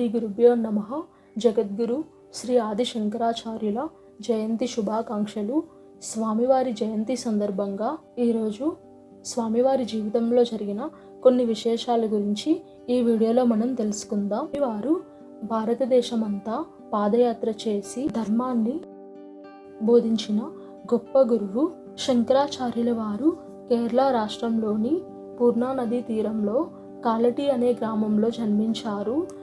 శ్రీ గురుభ్యో నమ. జగద్గురు శ్రీ ఆది శంకరాచార్యుల జయంతి శుభాకాంక్షలు. స్వామివారి జయంతి సందర్భంగా ఈరోజు స్వామివారి జీవితంలో జరిగిన కొన్ని విశేషాల గురించి ఈ వీడియోలో మనం తెలుసుకుందాం. వారు భారతదేశం అంతా పాదయాత్ర చేసి ధర్మాన్ని బోధించిన గొప్ప గురువు శంకరాచార్యుల వారు కేరళ రాష్ట్రంలోని పూర్ణానదీ తీరంలో కాలటి అనే గ్రామంలో జన్మించారు.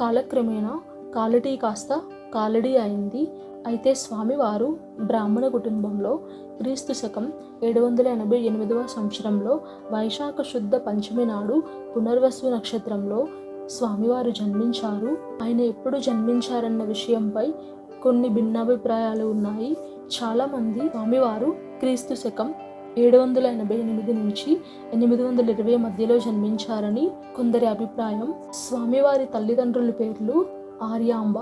కాలక్రమేణా కాలడీ కాస్త కాలడీ అయింది. అయితే స్వామివారు బ్రాహ్మణ కుటుంబంలో క్రీస్తు శకం ఏడు వందల ఎనభై ఎనిమిదవ సంవత్సరంలో వైశాఖ శుద్ధ పంచమి నాడు పునర్వసు నక్షత్రంలో స్వామివారు జన్మించారు. ఆయన ఎప్పుడు జన్మించారన్న విషయంపై కొన్ని భిన్నాభిప్రాయాలు ఉన్నాయి. చాలామంది స్వామివారు క్రీస్తు శకం ఏడు వందల ఎనభై ఎనిమిది నుంచి ఎనిమిది వందల ఇరవై మధ్యలో జన్మించారని కొందరి అభిప్రాయం. స్వామివారి తల్లిదండ్రుల పేర్లు ఆర్యాంబ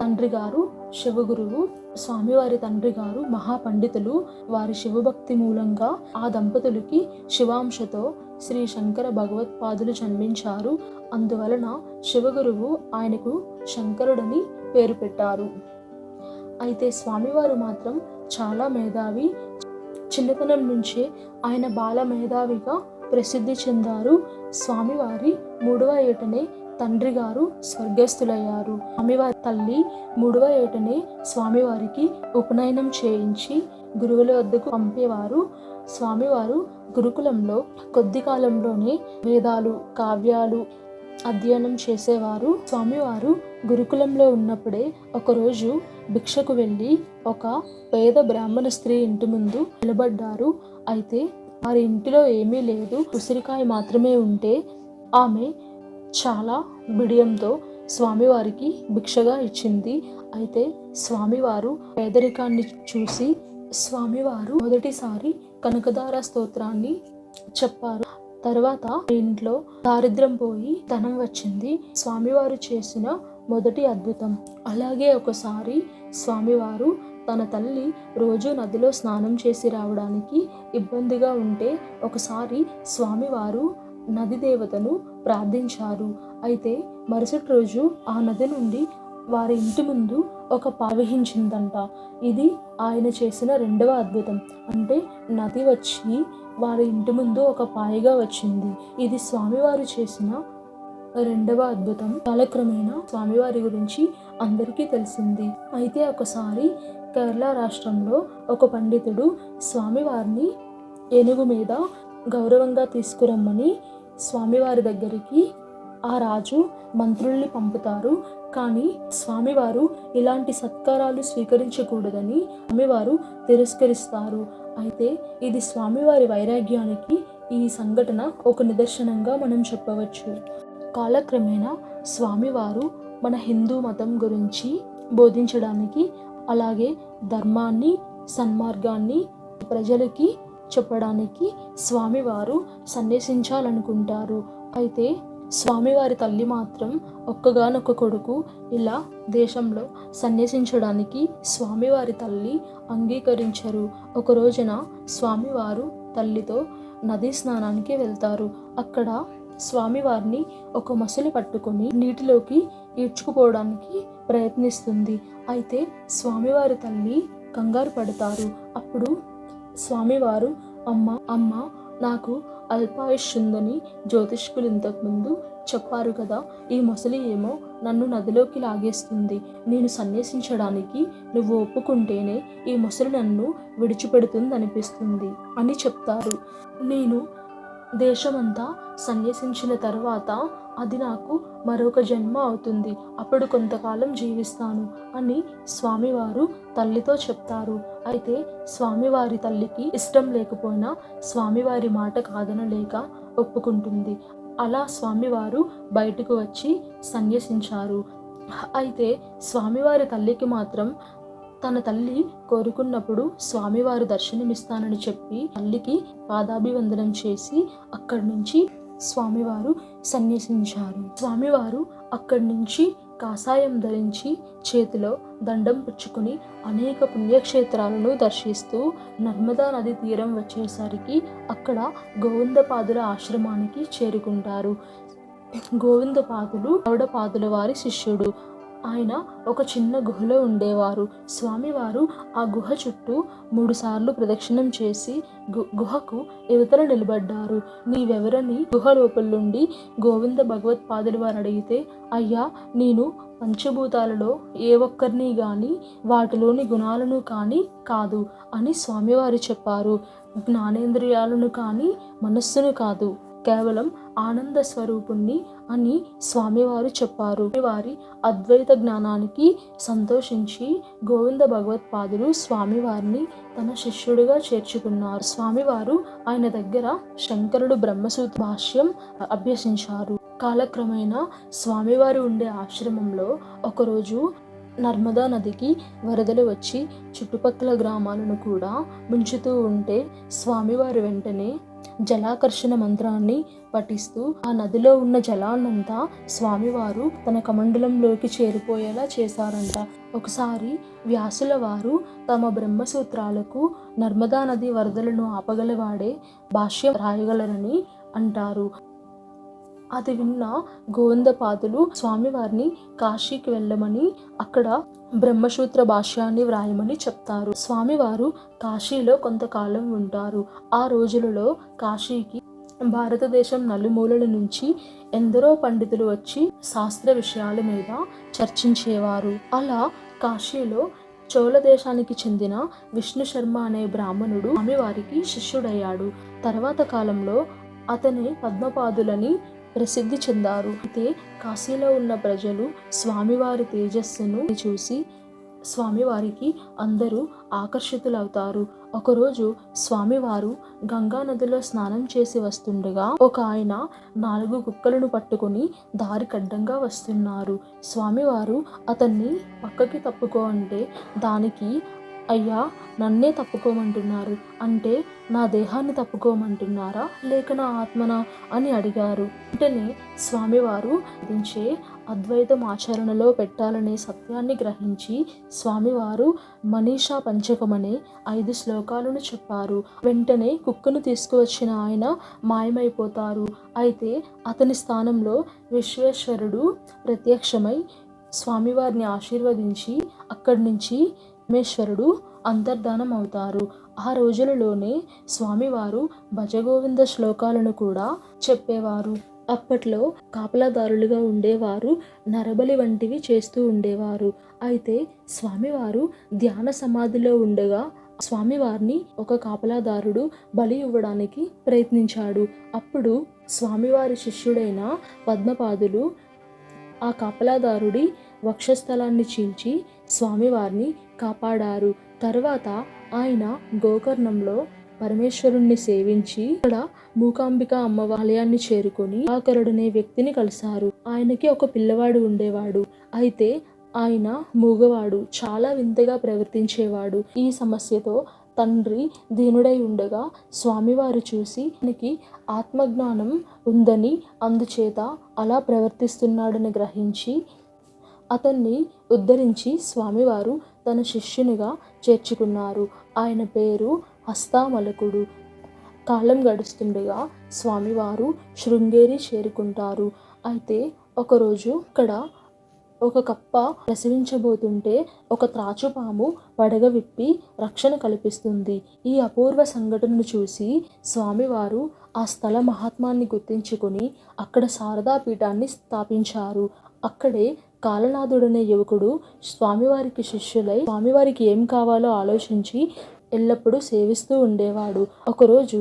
తండ్రి గారు శివగురువు స్వామివారి తండ్రి గారు మహాపండితులు. వారి శివభక్తి మూలంగా ఆ దంపతులకి శివాంశతో శ్రీ శంకర భగవత్పాదులు జన్మించారు. అందువలన శివగురువు ఆయనకు శంకరుడని పేరు పెట్టారు. అయితే స్వామివారు మాత్రం చాలా మేధావి చిన్నతనం నుంచే ఆయన బాల మేధావిగా ప్రసిద్ధి చెందారు. స్వామివారి మూడవ ఏటనే తండ్రి గారు స్వర్గస్థులయ్యారు. స్వామివారి తల్లి మూడవ ఏటనే స్వామివారికి ఉపనయనం చేయించి గురువుల వద్దకు పంపేవారు. స్వామివారు గురుకులంలో కొద్ది కాలంలోనే వేదాలు కావ్యాలు అధ్యయనం చేసేవారు. స్వామివారు గురుకులంలో ఉన్నప్పుడే ఒకరోజు భిక్షకు వెళ్ళి ఒక పేద బ్రాహ్మణ స్త్రీ ఇంటి ముందు నిలబడ్డారు. అయితే వారి ఇంటిలో ఏమీ లేదు. ఉసిరికాయ మాత్రమే ఉంటే ఆమె చాలా బిడియంతో స్వామివారికి భిక్షగా ఇచ్చింది. అయితే స్వామివారు పేదరికాన్ని చూసి స్వామివారు మొదటిసారి కనకదార స్తోత్రాన్ని చెప్పారు. తర్వాత ఇంట్లో దారిద్రం పోయి ధనం వచ్చింది. స్వామివారు చేసిన మొదటి అద్భుతం. అలాగే ఒకసారి స్వామివారు తన తల్లి రోజు నదిలో స్నానం చేసి రావడానికి ఇబ్బందిగా ఉంటే ఒకసారి స్వామివారు నది దేవతను ప్రార్థించారు. అయితే మరుసటి రోజు ఆ నది నుండి వారి ఇంటి ముందు ఒక ప్రవహించిందంట ఇది ఆయన చేసిన రెండవ అద్భుతం. అంటే నది వచ్చి వారి ఇంటి ముందు ఒక పాయగా వచ్చింది. ఇది స్వామివారు చేసిన రెండవ అద్భుతం. కాలక్రమేణా స్వామివారి గురించి అందరికీ తెలిసింది. అయితే ఒకసారి కేరళ రాష్ట్రంలో ఒక పండితుడు స్వామివారిని ఏనుగు మీద గౌరవంగా తీసుకురమ్మని స్వామివారి దగ్గరికి ఆ రాజు మంత్రుల్ని పంపుతారు. కానీ స్వామివారు ఇలాంటి సత్కారాలు స్వీకరించకూడదని స్వామివారు తిరస్కరిస్తారు. అయితే ఇది స్వామివారి వైరాగ్యానికి ఈ సంఘటన ఒక నిదర్శనంగా మనం చెప్పవచ్చు. కాలక్రమేణా స్వామివారు మన హిందూ మతం గురించి బోధించడానికి అలాగే ధర్మాన్ని సన్మార్గాన్ని ప్రజలకి చెప్పడానికి స్వామివారు సన్యసించాలనుకుంటారు అయితే స్వామివారి తల్లి మాత్రం ఒక్కగానొక్క కొడుకు ఇలా దేశంలో సన్యసించడానికి స్వామివారి తల్లి అంగీకరించరు. ఒక రోజున స్వామివారు తల్లితో నదీ స్నానానికి వెళ్తారు. అక్కడ స్వామివారిని ఒక మసలి పట్టుకొని నీటిలోకి ఈడ్చుకుపోవడానికి ప్రయత్నిస్తుంది. అయితే స్వామివారి తల్లి కంగారు పడతారు. అప్పుడు స్వామివారు అమ్మ అమ్మ నాకు అల్పాయుష్ ఉందని జ్యోతిష్కులు ఇంతకుముందు చెప్పారు కదా. ఈ మొసలి ఏమో నన్ను నదిలోకి లాగేస్తుంది. నేను సన్యసించడానికి నువ్వు ఒప్పుకుంటేనే ఈ మొసలి నన్ను విడిచిపెడుతుంది అనిపిస్తుంది అని చెప్తారు. నేను దేశమంతా సన్యసించిన తర్వాత అది నాకు మరొక జన్మ అవుతుంది. అప్పుడు కొంతకాలం జీవిస్తాను అని స్వామివారు తల్లితో చెప్తారు. అయితే స్వామివారి తల్లికి ఇష్టం లేకపోయినా స్వామివారి మాట కాదనలేక ఒప్పుకుంటుంది. అలా స్వామివారు బయటకు వచ్చి సన్యసించారు. అయితే స్వామివారి తల్లికి మాత్రం తన తల్లి కోరుకున్నప్పుడు స్వామివారు దర్శనమిస్తానని చెప్పి తల్లికి పాదాభివందనం చేసి అక్కడి నుంచి స్వామివారు సన్యసించారు. స్వామివారు అక్కడి నుంచి కాషాయం ధరించి చేతిలో దండం పుచ్చుకుని అనేక పుణ్యక్షేత్రాలను దర్శిస్తూ నర్మదా నది తీరం వచ్చేసరికి అక్కడ గోవిందపాదుల ఆశ్రమానికి చేరుకుంటారు. గోవిందపాదులు గౌడపాదుల వారి శిష్యుడు. ఆయన ఒక చిన్న గుహలో ఉండేవారు. స్వామివారు ఆ గుహ చుట్టూ మూడుసార్లు ప్రదక్షిణం చేసి గు- గుహకు యువతల నిలబడ్డారు. నీవెవరని గుహ లోపల నుండి గోవింద భగవత్పాదులు వారు అడిగితే అయ్యా నేను పంచభూతాలలో ఏ ఒక్కరిని గాని వాటిలోని గుణాలను కానీ కాదు అని స్వామివారు చెప్పారు. జ్ఞానేంద్రియాలను కానీ మనస్సును కాదు. కేవలం ఆనంద స్వరూపుణ్ణి అని స్వామివారు చెప్పారు. వారి అద్వైత జ్ఞానానికి సంతోషించి గోవింద భగవత్పాదులు స్వామివారిని తన శిష్యుడిగా చేర్చుకున్నారు. స్వామివారు ఆయన దగ్గర శంకరుడు బ్రహ్మసూత్ర భాష్యం అభ్యసించారు. కాలక్రమేణా స్వామివారు ఉండే ఆశ్రమంలో ఒకరోజు నర్మదా నదికి వరదలు వచ్చి చుట్టుపక్కల గ్రామాలను కూడా ముంచుతూ ఉంటే స్వామివారు వెంటనే జలాకర్షణ మంత్రాన్ని పఠిస్తూ ఆ నదిలో ఉన్న జలాన్నంతా స్వామివారు తన కమండలంలోకి చేరిపోయేలా చేశారంట. ఒకసారి వ్యాసుల వారు తమ బ్రహ్మసూత్రాలకు నర్మదా నది వరదలను ఆపగలవాడే భాష్యం రాయగలరని అంటారు. అది విన్న గోవిందపాదులు స్వామివారిని కాశీకి వెళ్ళమని అక్కడ బ్రహ్మసూత్ర భాష్యాన్ని వ్రాయమని చెప్తారు. స్వామివారు కాశీలో కొంతకాలం ఉంటారు. ఆ రోజులలో కాశీకి భారతదేశం నలుమూలల నుంచి ఎందరో పండితులు వచ్చి శాస్త్ర విషయాల మీద చర్చించేవారు. అలా కాశీలో చోళ దేశానికి చెందిన విష్ణు శర్మ అనే బ్రాహ్మణుడు స్వామివారికి శిష్యుడయ్యాడు. తర్వాత కాలంలో అతని పద్మపాదులని ప్రసిద్ధి చెందారు. అయితే కాశీలో ఉన్న ప్రజలు స్వామివారి తేజస్సును చూసి స్వామివారికి అందరూ ఆకర్షితులవుతారు. ఒకరోజు స్వామివారు గంగా నదిలో స్నానం చేసి వస్తుండగా ఒక ఆయన నాలుగు కుక్కలను పట్టుకొని దారి కడ్డంగా వస్తున్నారు. స్వామివారు అతన్ని పక్కకి తప్పుకో అంటే దానికి అయ్యా నన్నే తప్పుకోమంటున్నారు. అంటే నా దేహాన్ని తప్పుకోమంటున్నారా? లేక నా ఆత్మనా? అని అడిగారు. వెంటనే స్వామివారు విధించే అద్వైతం ఆచరణలో పెట్టాలనే సత్యాన్ని గ్రహించి స్వామివారు మనీషా పంచకమనే ఐదు శ్లోకాలను చెప్పారు. వెంటనే కుక్కను తీసుకువచ్చిన ఆయన మాయమైపోతారు. అయితే అతని స్థానంలో విశ్వేశ్వరుడు ప్రత్యక్షమై స్వామివారిని ఆశీర్వదించి అక్కడి నుంచి పరమేశ్వరుడు అంతర్ధానం అవుతారు ఆ రోజులలోనే స్వామివారు భజగోవింద శ్లోకాలను కూడా చెప్పేవారు. అప్పట్లో కాపలాదారులుగా ఉండేవారు నరబలి వంటివి చేస్తూ ఉండేవారు. అయితే స్వామివారు ధ్యాన సమాధిలో ఉండగా స్వామివారిని ఒక కాపలాదారుడు బలి ఇవ్వడానికి ప్రయత్నించాడు. అప్పుడు స్వామివారి శిష్యుడైన పద్మపాదులు ఆ కాపలాదారుడి వక్షస్థలాన్ని చీల్చి స్వామివారిని కాపాడారు. తర్వాత ఆయన గోకర్ణంలో పరమేశ్వరుణ్ణి సేవించి ఇక్కడ మూకాంబిక అమ్మ ఆలయాన్ని చేరుకొని ఆకరుడనే వ్యక్తిని కలిశారు. ఆయనకి ఒక పిల్లవాడు ఉండేవాడు. అయితే ఆయన మూగవాడు చాలా వింతగా ప్రవర్తించేవాడు. ఈ సమస్యతో తండ్రి దీనుడై ఉండగా స్వామివారు చూసి అతనికి ఆత్మజ్ఞానం ఉందని అందుచేత అలా ప్రవర్తిస్తున్నాడని గ్రహించి అతన్ని ఉద్ధరించి స్వామివారు తన శిష్యునిగా చేర్చుకున్నారు. ఆయన పేరు హస్తామలకుడు. కాలం గడుస్తుండగా స్వామివారు శృంగేరి చేరుకుంటారు. అయితే ఒకరోజు ఇక్కడ ఒక కప్ప ప్రసవించబోతుంటే ఒక త్రాచుపాము పడగ విప్పి రక్షణ కల్పిస్తుంది. ఈ అపూర్వ సంఘటనను చూసి స్వామివారు ఆ స్థల మహాత్మాన్ని గుర్తించుకొని అక్కడ శారదా పీఠాన్ని స్థాపించారు. అక్కడే కాలనాథుడనే యువకుడు స్వామివారికి శిష్యులై స్వామివారికి ఏం కావాలో ఆలోచించి ఎల్లప్పుడూ సేవిస్తూ ఉండేవాడు. ఒకరోజు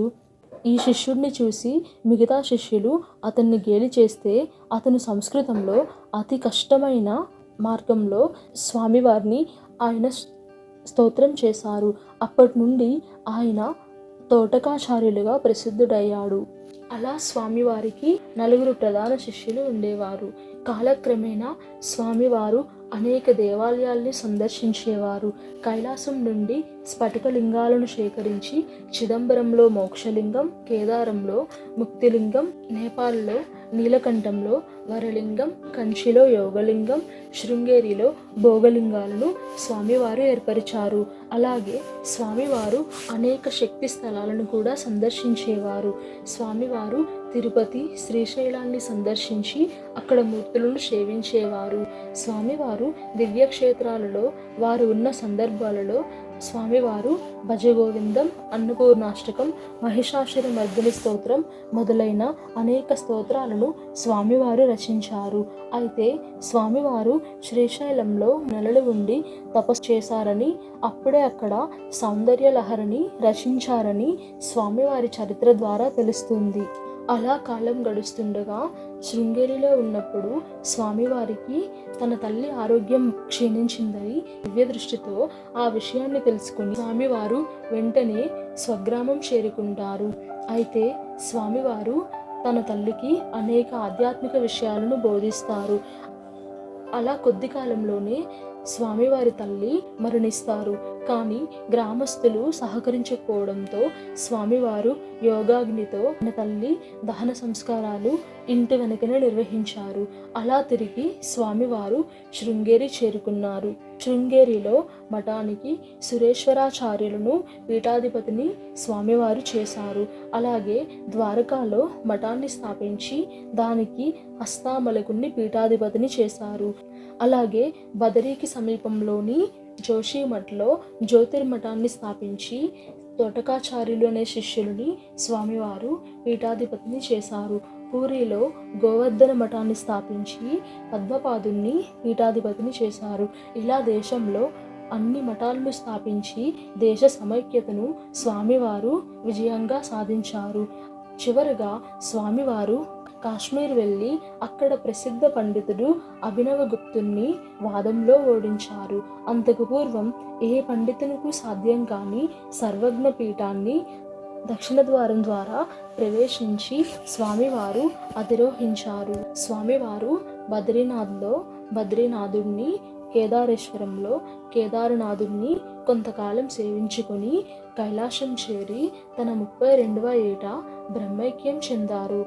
ఈ శిష్యుడిని చూసి మిగతా శిష్యులు అతన్ని గేలి చేస్తే అతను సంస్కృతంలో అతి కష్టమైన మార్గంలో స్వామివారిని ఆయన స్తోత్రం చేశారు. అప్పటి నుండి ఆయన తోటకాచార్యులుగా ప్రసిద్ధుడయ్యాడు. అలా స్వామివారికి నలుగురు ప్రధాన శిష్యులు ఉండేవారు. కాలక్రమేణా స్వామివారు అనేక దేవాలయాల్ని సందర్శించేవారు. కైలాసం నుండి స్ఫటికలింగాలను సేకరించి చిదంబరంలో మోక్షలింగం కేదారంలో ముక్తిలింగం నేపాల్లో నీలకంఠంలో వరలింగం కంచిలో యోగలింగం శృంగేరిలో భోగలింగాలను స్వామివారు ఏర్పరిచారు. అలాగే స్వామివారు అనేక శక్తి స్థలాలను కూడా సందర్శించేవారు. స్వామివారు తిరుపతి శ్రీశైలాన్ని సందర్శించి అక్కడ మూర్తులను సేవించేవారు. స్వామివారు దివ్యక్షేత్రాలలో వారు ఉన్న సందర్భాలలో స్వామివారు భజగోవిందం అన్నపూర్ణాష్టకం మహిషాసుర మర్దిని స్తోత్రం మొదలైన అనేక స్తోత్రాలను స్వామివారు రచించారు. అయితే స్వామివారు శ్రీశైలంలో నెలలు ఉండి తపస్సు చేశారని అప్పుడే అక్కడ సౌందర్య లహరిని రచించారని స్వామివారి చరిత్ర ద్వారా తెలుస్తుంది. అలా కాలం గడుస్తుండగా శృంగేరిలో ఉన్నప్పుడు స్వామివారికి తన తల్లి ఆరోగ్యం క్షీణించిందని దివ్య దృష్టితో ఆ విషయాన్ని తెలుసుకుని స్వామివారు వెంటనే స్వగ్రామం చేరుకుంటారు. అయితే స్వామివారు తన తల్లికి అనేక ఆధ్యాత్మిక విషయాలను బోధిస్తారు. అలా కొద్ది కాలంలోనే స్వామివారి తల్లి మరణిస్తారు. కానీ గ్రామస్తులు సహకరించకపోవడంతో స్వామివారు యోగాగ్నితో తన తల్లి దహన సంస్కారాలు ఇంటి వెనుకనే నిర్వహించారు. అలా తిరిగి స్వామివారు శృంగేరి చేరుకున్నారు. శృంగేరిలో మఠానికి సురేశ్వరాచార్యులను పీఠాధిపతిని స్వామివారు చేశారు. అలాగే ద్వారకాలో మఠాన్ని స్థాపించి దానికి హస్తామలకుని పీఠాధిపతిని చేశారు. అలాగే బదరీకి సమీపంలోని జోషిమఠ్లో జ్యోతిర్మఠాన్ని స్థాపించి తోటకాచార్యులు అనే శిష్యులని స్వామివారు పీఠాధిపతిని చేశారు. పూరిలో గోవర్ధన మఠాన్ని స్థాపించి పద్మపాదుని పీఠాధిపతిని చేశారు. ఇలా దేశంలో అన్ని మఠాలను స్థాపించి దేశ సమైక్యతను స్వామివారు విజయంగా సాధించారు. చివరగా స్వామివారు కాశ్మీర్ వెళ్ళి అక్కడ ప్రసిద్ధ పండితుడు అభినవ గుప్తుని వాదంలో ఓడించారు. అంతకు పూర్వం ఏ పండితునికి సాధ్యం కాని సర్వజ్ఞ పీఠాన్ని దక్షిణ ద్వారం ద్వారా ప్రవేశించి స్వామివారు అధిరోహించారు. స్వామివారు బద్రీనాథ్లో బద్రీనాథుడిని కేదారేశ్వరంలో కేదారనాథుడిని కొంతకాలం సేవించుకొని కైలాసం చేరి తన ముప్పై రెండవ ఏట బ్రహ్మైక్యం చెందారు.